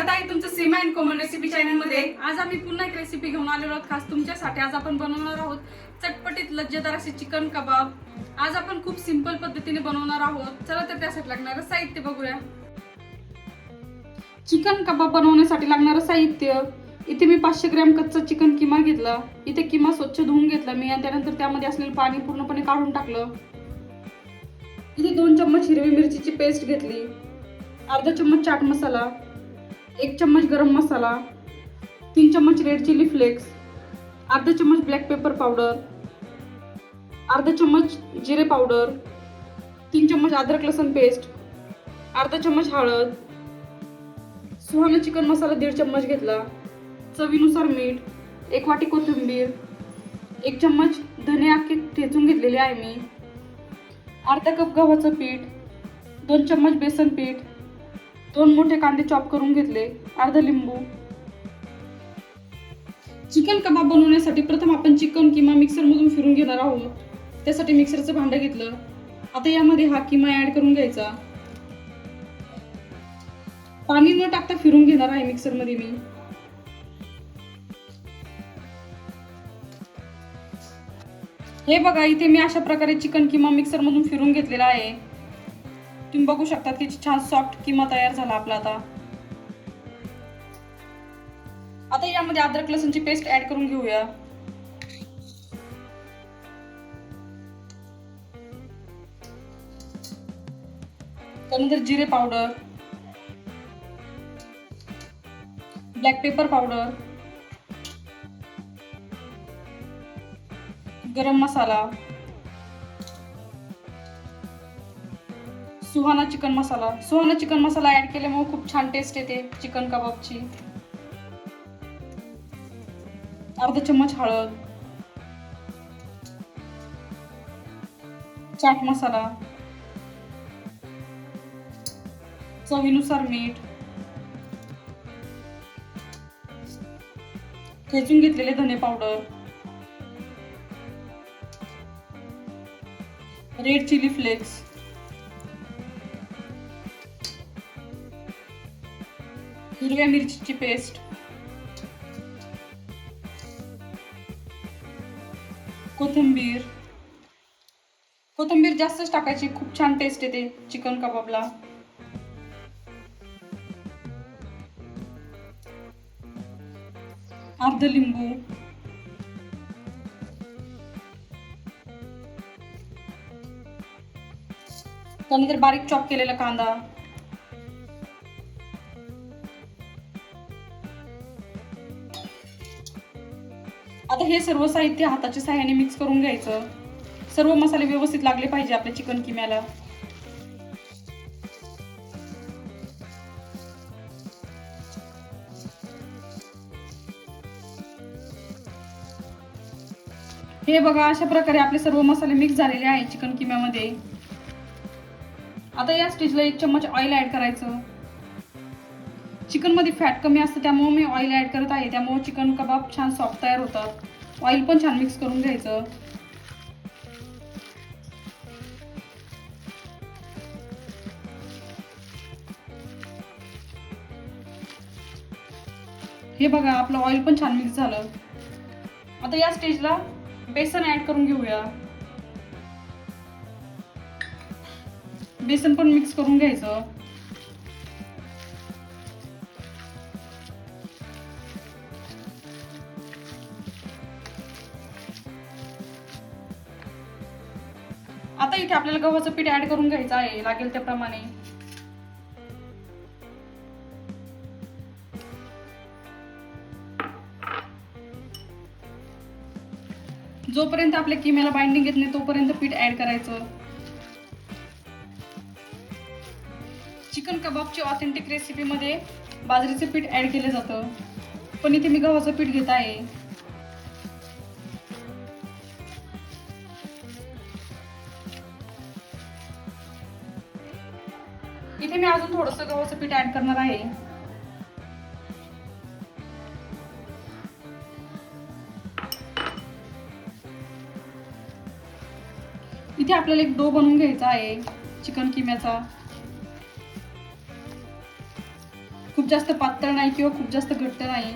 स्वागत आहे तुमचं सीमा अँड कोमल रेसिपी चॅनलमध्ये आज आम्ही पुन्हा एक रेसिपी घेऊन आलेलो आहोत खास तुमच्यासाठी. आज आपण बनवणार आहोत चटपटीत लज्जेदार असे चिकन कबाब. आज आपण खूप सिंपल पद्धतीने बनवणार आहोत. चला तर त्यासाठी लागणारं साहित्य बघूया. चिकन कबाब बनवण्यासाठी लागणारं साहित्य. इथे मी पाचशे ग्रॅम कच्चा चिकन किमा घेतला. इथे किमा स्वच्छ धुवून घेतला मी आणि त्यानंतर त्यामध्ये असलेलं पाणी पूर्णपणे काढून टाकलं. इथे दोन चम्मच हिरवी मिरचीची पेस्ट घेतली. अर्धा चम्मच चाट मसाला. एक चम्मच गरम मसाला तीन चम्मच रेड चिली फ्लेक्स अर्धा चम्मच ब्लॅक पेपर पावडर अर्धा चम्मच जिरे पावडर तीन चम्मच अद्रक लसूण पेस्ट अर्धा चम्मच हळद सुहाना चिकन मसाला दीड चम्मच घेतला चवीनुसार मीठ एक वाटी कोथिंबीर एक चम्मच धने आखे ठेचून घेतलेले आहे मी अर्धा कप गव्हाचं पीठ दोन चम्मच बेसन पीठ दोन मोठे कांदे चॉप करून घेतले अर्धा लिंबू. चिकन कबाब बनवण्यासाठी प्रथम आपण चिकन किंवा मिक्सरमधून फिरून घेणार आहोत. त्यासाठी मिक्सरचं भांडं घेतलं. आता यामध्ये हा किमा ऍड करून घ्यायचा. पाणी न टाकता फिरून घेणार आहे मिक्सरमध्ये मी. हे बघा इथे मी अशा प्रकारे चिकन किमा मिक्सरमधून फिरून घेतलेला आहे. तुम्ही बघू शकता की छान सॉफ्ट किमा तयार झाला आपला आता. आता यामध्ये अद्रक लसूणची पेस्ट ऍड करून घेऊया. त्यानंतर जिरे powder black pepper powder garam masala. Suhana chicken masala. Suhana chicken masala add केल्यामुळे खूप छान टेस्ट येते चिकन कबाबची अर्धा चम्मच हळद. चाट मसाला. चवीनुसार मीठ. ठेचून घेतलेले धने पावडर रेड चिली फ्लेक्स हिरव्या मिरचीची पेस्ट. कोथिंबीर. कोथिंबीर जास्तच टाकायची. खूप छान टेस्ट येते चिकन कबाबला. अर्ध लिंबू. त्यानंतर बारीक चॉप केलेला कांदा. हे सर्व साहित्य हाताच्या सहाय्याने मिक्स करून घ्यायचं. सर्व मसाले व्यवस्थित लागले पाहिजे आपल्या चिकन किम्याला. हे बघा अशा प्रकारे आपले सर्व मसाले मिक्स झालेले आहे चिकन किम्यामध्ये. आता या स्टेजला एक चम्मच ऑइल ऍड करायचं. चिकनमध्ये फॅट कमी असतं त्यामुळे मी ऑइल ऍड करत आहे. त्यामुळे चिकन कबाब छान सॉफ्ट तयार होतात. ऑइल पण छान मिक्स करून घ्यायचं. हे बघा आपलं ऑइल पण छान मिक्स झालं. आता या स्टेजला बेसन ऍड करून घेऊया. बेसन पण मिक्स करून घ्यायचं. आता इथे आपल्याला गव्हाचं पीठ ऍड करून घ्यायचं आहे लागेल त्याप्रमाणे. जोपर्यंत आपल्या किम्याला बाइंडिंग येत नाही तोपर्यंत पीठ ऍड करायचं. चिकन कबाबची ऑथेंटिक रेसिपीमध्ये बाजरीचं पीठ ऍड केलं जातं. पण इथे मी गव्हाचं पीठ घेत आहे. अजून थोडंसं गव्हाचं पीठ ऍड करणार आहे. इथे आपल्याला एक डो बनवून घ्यायचा आहे चिकन किम्याचा. खूप जास्त पातळ नाही किंवा खूप जास्त घट्ट नाही.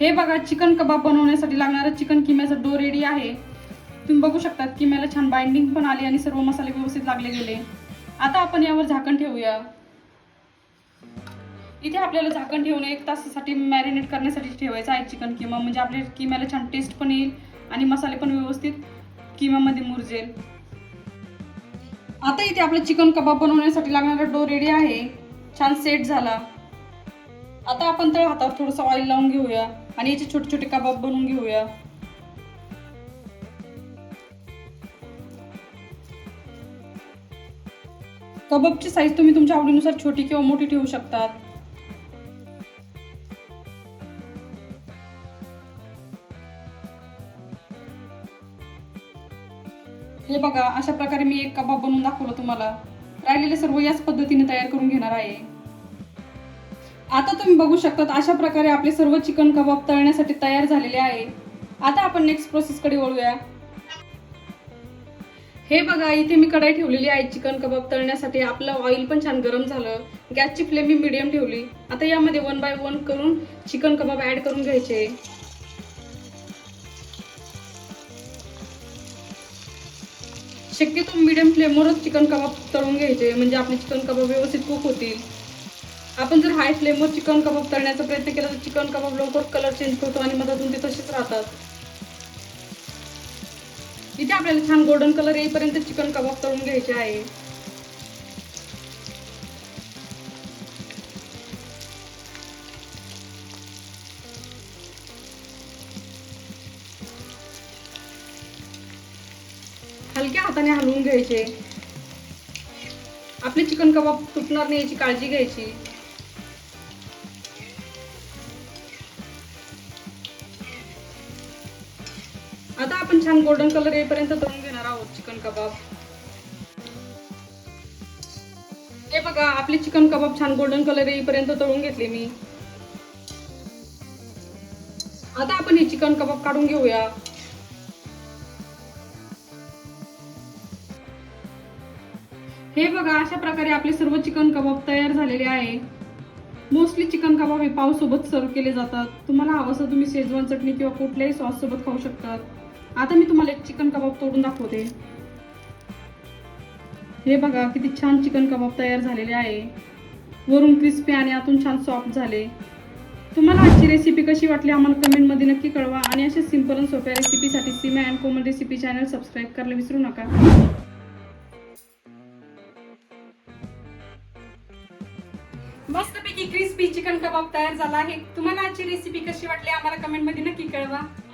हे बघा चिकन कबाब बनवण्यासाठी लागणारा चिकन किम्याचा डो रेडी आहे. तुम्ही बघू शकतात की मला छान बाइंडिंग पण आली आणि सर्व मसाले व्यवस्थित लागले गेले. आता आपण यावर झाकण ठेवूया. इथे आपल्याला झाकण ठेवून एक तासासाठी मॅरिनेट करण्यासाठी ठेवायचं आहे चिकन किमा म्हणजे आपल्या किम्याला छान टेस्ट पण येईल आणि मसाले पण व्यवस्थित किमामध्ये मुरजेल. आता इथे आपलं चिकन कबाब बनवण्यासाठी लागणारा डो रेडी आहे. छान सेट झाला. आता आपण तळ हातावर थोडंसं ऑइल लावून घेऊया आणि याचे छोटे छोटे कबाब बनवून घेऊया. कबाबची साईज तुम्ही तुमच्या आवडीनुसार छोटी किंवा मोठी ठेवू शकतात. हे बघा अशा प्रकारे मी एक कबाब बनवून दाखवलं तुम्हाला. राहिलेले सर्व याच पद्धतीने तयार करून घेणार आहे. आता तुम्ही बघू शकतात अशा प्रकारे आपले सर्व चिकन कबाब तळण्यासाठी तयार झालेले आहे. आता आपण नेक्स्ट प्रोसेसकडे वळूया. हे बघा इथे मी कढाई ठेवलेली आहे चिकन कबाब तळण्यासाठी. आपलं ऑइल पण छान गरम झालं. गॅसची फ्लेम मी मिडियम ठेवली. आता यामध्ये वन बाय वन करून चिकन कबाब ऍड करून घ्यायचे. शक्यतो मिडियम फ्लेमवरच चिकन कबाब तळून घ्यायचे म्हणजे आपले चिकन कबाब व्यवस्थित कुक होतील. आपण जर हाय फ्लेमवर चिकन कबाब तळण्याचा प्रयत्न केला तर चिकन कबाब लवकर कलर चेंज करतो आणि मधातून ते तसेच राहतात. इथे आपल्याला छान गोल्डन कलर येईपर्यंत चिकन कबाब तळून घ्यायचे आहे. हलक्या हाताने हलवून घ्यायचे. आपले चिकन कबाब तुटणार नाही याची काळजी घ्यायची. आता आपण छान गोल्डन कलर येईपर्यंत तळून घेणार आहोत चिकन कबाब. हे बघा आपले चिकन कबाब छान गोल्डन कलर येईपर्यंत तळून घेतले मी. आता आपण हे चिकन कबाब काढून घेऊया. हे बघा अशा प्रकारे आपले सर्व चिकन कबाब तयार झालेले आहे. मोस्टली चिकन कबाब हे पावसोबत सर्व केले जातात. तुम्हाला हवं असं तुम्ही शेजवान चटणी किंवा कुठल्याही सॉस सोबत खाऊ शकतात. आता मी तुम्हाला एक चिकन कबाब तोडून दाखवते. हे बघा किती छान चिकन कबाब तयार झालेले आहे. वरून क्रिस्पी आणि आतून छान सॉफ्ट झाले. तुम्हाला आजची रेसिपी कशी वाटली आम्हाला कमेंटमध्ये नक्की कळवा. आणि अशा सिंपल आणि सोप्या रेसिपीसाठी Seema and Komal recipe channel subscribe करायला विसरू नका. मस्तपैकी क्रिस्पी चिकन कबाब तयार झाला आहे. तुम्हाला आजची रेसिपी कशी वाटली आम्हाला कमेंटमध्ये नक्की कळवा.